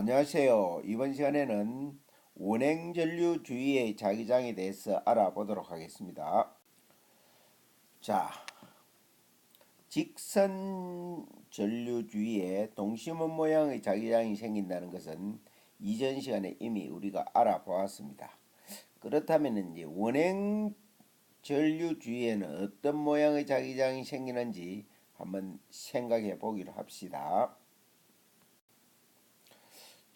안녕하세요. 이번 시간에는 원행전류주의의 자기장에 대해서 알아보도록 하겠습니다. 자, 직선 전류주의에 동심원 모양의 자기장이 생긴다는 것은 이전 시간에 이미 우리가 알아보았습니다. 그렇다면 이제 원행 전류주의에는 어떤 모양의 자기장이 생기는지 한번 생각해 보기로 합시다.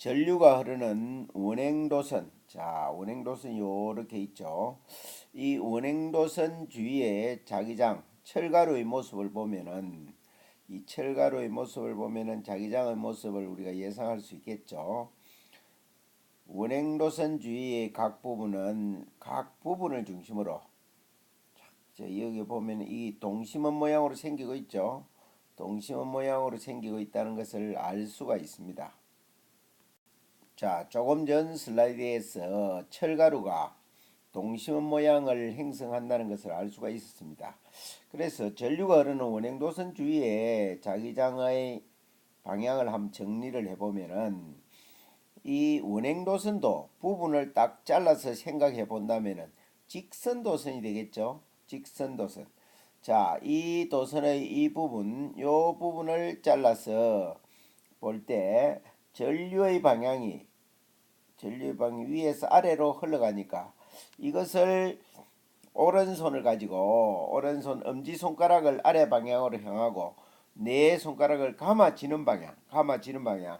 전류가 흐르는 원행도선. 자, 원행도선 요렇게 있죠. 이 원행도선 주위에 자기장, 철가루의 모습을 보면은 이 철가루의 모습을 보면은 자기장의 모습을 우리가 예상할 수 있겠죠. 원행도선 주위의 각 부분은 각 부분을 중심으로 자, 여기 보면 이 동심원 모양으로 생기고 있죠. 동심원 모양으로 생기고 있다는 것을 알 수가 있습니다. 자, 조금 전 슬라이드에서 철가루가 동심원 모양을 형성한다는 것을 알 수가 있었습니다. 그래서 전류가 흐르는 원행도선 주위에 자기장의 방향을 한번 정리를 해보면은 이 원행도선도 부분을 딱 잘라서 생각해 본다면은 직선도선이 되겠죠. 직선도선. 자, 이 도선의 이 부분, 요 부분을 잘라서 볼 때 전류의 방향이 전류의 방향 위에서 아래로 흘러가니까 이것을 오른손을 가지고 오른손 엄지 손가락을 아래 방향으로 향하고 내 손가락을 감아지는 방향, 감아지는 방향.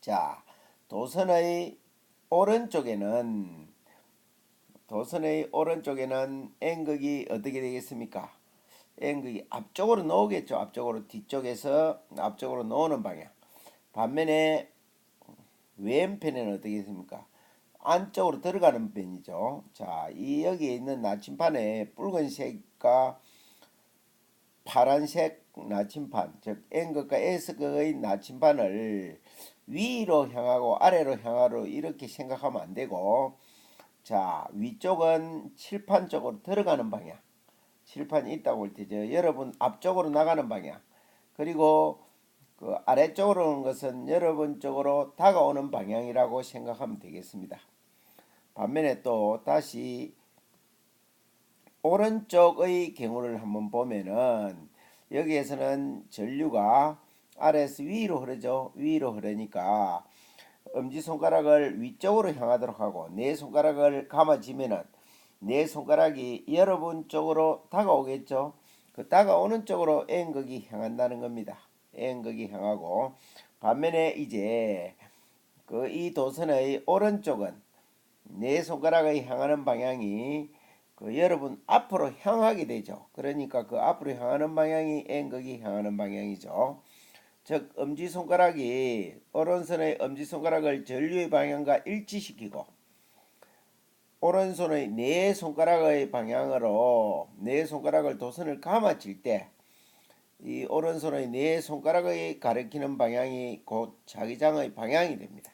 자, 도선의 오른쪽에는 도선의 오른쪽에는 N극이 어떻게 되겠습니까? N극이 앞쪽으로 놓오겠죠. 앞쪽으로 뒤쪽에서 앞쪽으로 놓는 방향. 반면에 왼편에는 어떻게 됐습니까? 안쪽으로 들어가는 편이죠. 자, 이 여기에 있는 나침판에 붉은색과 파란색 나침판, 즉 N극과 S극의 나침판을 위로 향하고 아래로 향하로 이렇게 생각하면 안 되고 자, 위쪽은 칠판 쪽으로 들어가는 방향. 칠판이 있다고 할 때죠. 여러분 앞쪽으로 나가는 방향. 그리고 그 아래쪽으로 오는 것은 여러분 쪽으로 다가오는 방향이라고 생각하면 되겠습니다. 반면에 또 다시 오른쪽의 경우를 한번 보면은 여기에서는 전류가 아래에서 위로 흐르죠. 위로 흐르니까 엄지손가락을 위쪽으로 향하도록 하고 내 손가락을 감아지면은 내 손가락이 여러분 쪽으로 다가오겠죠. 그 다가오는 쪽으로 N극이 향한다는 겁니다. N극이 향하고 반면에 이제 그 이 도선의 오른쪽은 내 손가락의 향하는 방향이 그 여러분 앞으로 향하게 되죠. 그러니까 그 앞으로 향하는 방향이 N극이 향하는 방향이죠. 즉 엄지손가락이 오른손의 엄지손가락을 전류의 방향과 일치시키고 오른손의 네 손가락의 방향으로 네 손가락을 도선을 감아칠 때 이 오른손의 네 손가락의 가리키는 방향이 곧 자기장의 방향이 됩니다.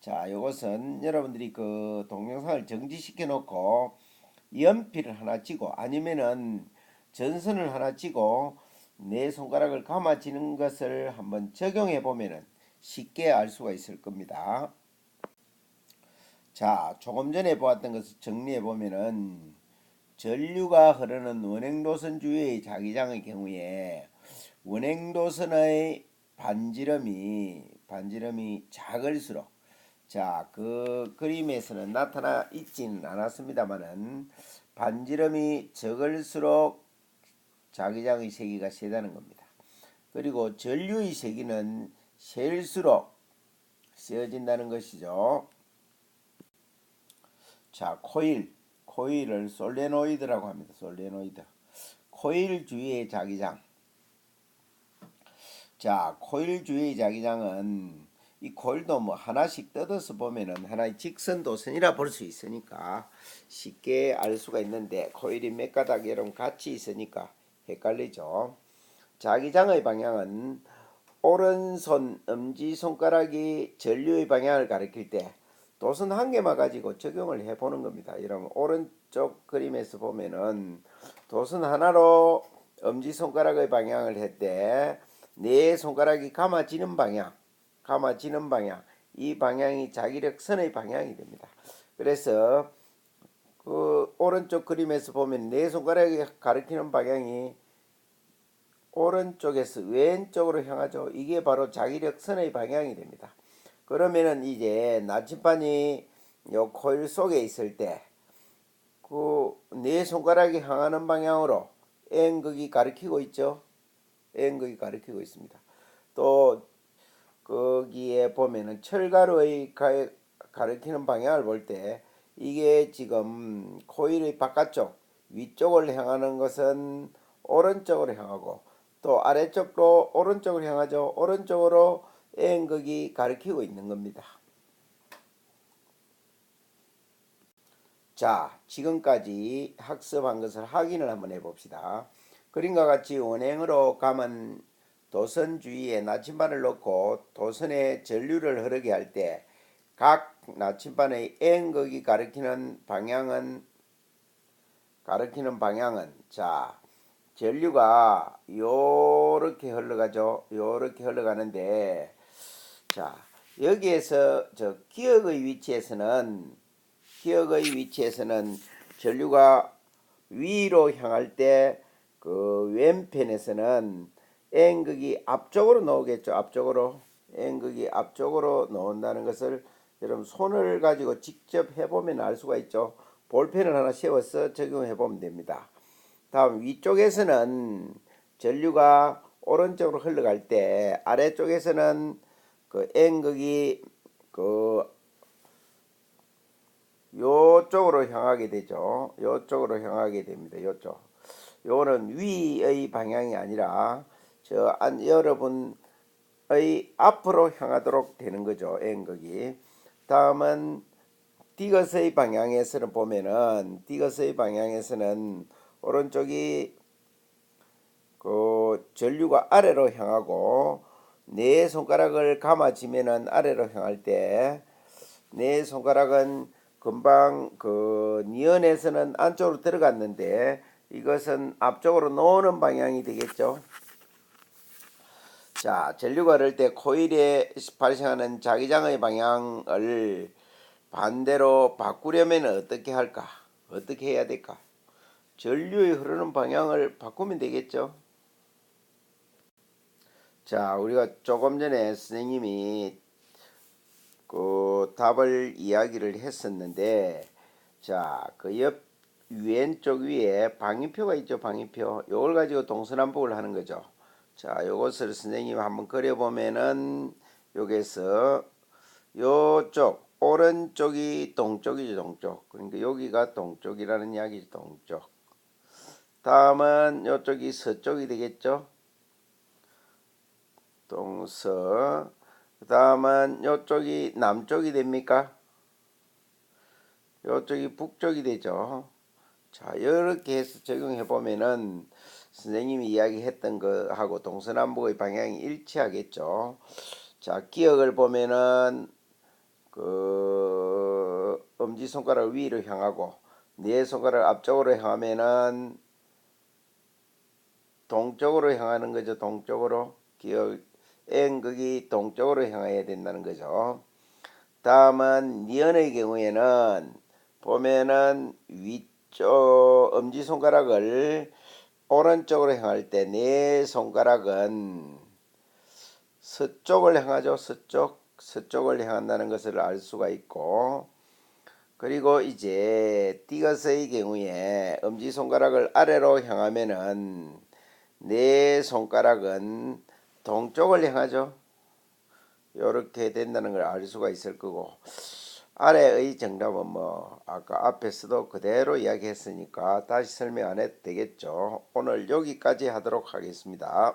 자, 이것은 여러분들이 그 동영상을 정지시켜 놓고 연필을 하나 쥐고 아니면은 전선을 하나 쥐고 내 손가락을 감아지는 것을 한번 적용해 보면은 쉽게 알 수가 있을 겁니다. 자, 조금 전에 보았던 것을 정리해 보면은 전류가 흐르는 원행도선 주위의 자기장의 경우에 원행도선의 반지름이 반지름이 작을수록 자, 그 그림에서는 나타나 있지는 않았습니다만은 반지름이 적을수록 자기장의 세기가 세다는 겁니다. 그리고 전류의 세기는 셀수록 세어진다는 것이죠. 자, 코일, 코일을 솔레노이드라고 합니다. 솔레노이드. 코일 주위의 자기장. 자, 코일 주위의 자기장은 이 코일도 뭐 하나씩 뜯어서 보면은 하나의 직선 도선이라 볼 수 있으니까 쉽게 알 수가 있는데 코일이 몇 가닥 여러분 같이 있으니까 헷갈리죠. 자기장의 방향은 오른손 엄지손가락이 전류의 방향을 가리킬 때 도선 한 개만 가지고 적용을 해 보는 겁니다. 여러분 오른쪽 그림에서 보면은 도선 하나로 엄지손가락의 방향을 했대 네 손가락이 감아지는 방향 감아지는 방향 이 방향이 자기력선의 방향이 됩니다. 그래서 그 오른쪽 그림에서 보면 네 손가락이 가리키는 방향이 오른쪽에서 왼쪽으로 향하죠. 이게 바로 자기력선의 방향이 됩니다. 그러면은 이제 나침반이 요 코일 속에 있을 때 그 네 손가락이 향하는 방향으로 N극이 가리키고 있죠. N극이 가리키고 있습니다. 또 거기에 보면은 철가루의 가, 가리키는 방향을 볼 때 이게 지금 코일의 바깥쪽 위쪽을 향하는 것은 오른쪽으로 향하고 또 아래쪽도 오른쪽으로 향하죠. 오른쪽으로 N극이 가리키고 있는 겁니다. 자, 지금까지 학습한 것을 확인을 한번 해봅시다. 그림과 같이 원행으로 감은 도선 주위에 나침반을 놓고 도선에 전류를 흐르게 할 때 각 나침반의 N극이 가리키는 방향은 가리키는 방향은 자 전류가 요렇게 흘러가죠. 요렇게 흘러가는데 자 여기에서 저 기억의 위치에서는 기억의 위치에서는 전류가 위로 향할 때 그 왼편에서는 N극이 앞쪽으로 나오겠죠. 앞쪽으로 N극이 앞쪽으로 나온다는 것을 여러분 손을 가지고 직접 해보면 알 수가 있죠. 볼펜을 하나 세워서 적용해 보면 됩니다. 다음 위쪽에서는 전류가 오른쪽으로 흘러갈 때 아래쪽에서는 그 N극이 그 요쪽으로 향하게 되죠. 요쪽으로 향하게 됩니다. 요쪽. 요는 위의 방향이 아니라 저 안 여러분의 앞으로 향하도록 되는 거죠. N극이. 다음은 디거스의 방향에서는 보면은 디거스의 방향에서는 오른쪽이 그 전류가 아래로 향하고 네 손가락을 감아 지면은 아래로 향할 때 네 손가락은 금방 그 니언에서는 안쪽으로 들어갔는데 이것은 앞쪽으로 놓는 방향이 되겠죠. 자, 전류가 흐를 때 코일에 발생하는 자기장의 방향을 반대로 바꾸려면 어떻게 할까? 어떻게 해야 될까? 전류의 흐르는 방향을 바꾸면 되겠죠. 자, 우리가 조금 전에 선생님이 그 답을 이야기를 했었는데, 자, 그 옆 왼쪽 위에 방위표가 있죠, 방위표. 요걸 가지고 동서남북을 하는 거죠. 자, 요것을 선생님 한번 그려 보면은, 여기서 요쪽, 오른쪽이 동쪽이죠, 동쪽. 그러니까 여기가 동쪽이라는 이야기죠, 동쪽. 다음은 요쪽이 서쪽이 되겠죠. 동서. 그 다음은 요쪽이 남쪽이 됩니까? 요쪽이 북쪽이 되죠. 자, 이렇게 해서 적용해 보면은 선생님이 이야기했던 거하고 동서남북의 방향이 일치하겠죠. 자, 기억을 보면은 그 엄지 손가락 위로 향하고 네 손가락 앞쪽으로 향하면은 동쪽으로 향하는 거죠. 동쪽으로 기억 N극이 동쪽으로 향해야 된다는 거죠. 다음은 니언의 경우에는 보면은 위쪽 엄지 손가락을 오른쪽으로 향할 때 네 손가락은 서쪽을 향하죠. 서쪽 서쪽을 향한다는 것을 알 수가 있고 그리고 이제 띠거스의 경우에 엄지 손가락을 아래로 향하면은 네 손가락은 동쪽을 향하죠. 이렇게 된다는 걸 알 수가 있을 거고 아래의 정답은 뭐 아까 앞에서도 그대로 이야기했으니까 다시 설명 안 해도 되겠죠. 오늘 여기까지 하도록 하겠습니다.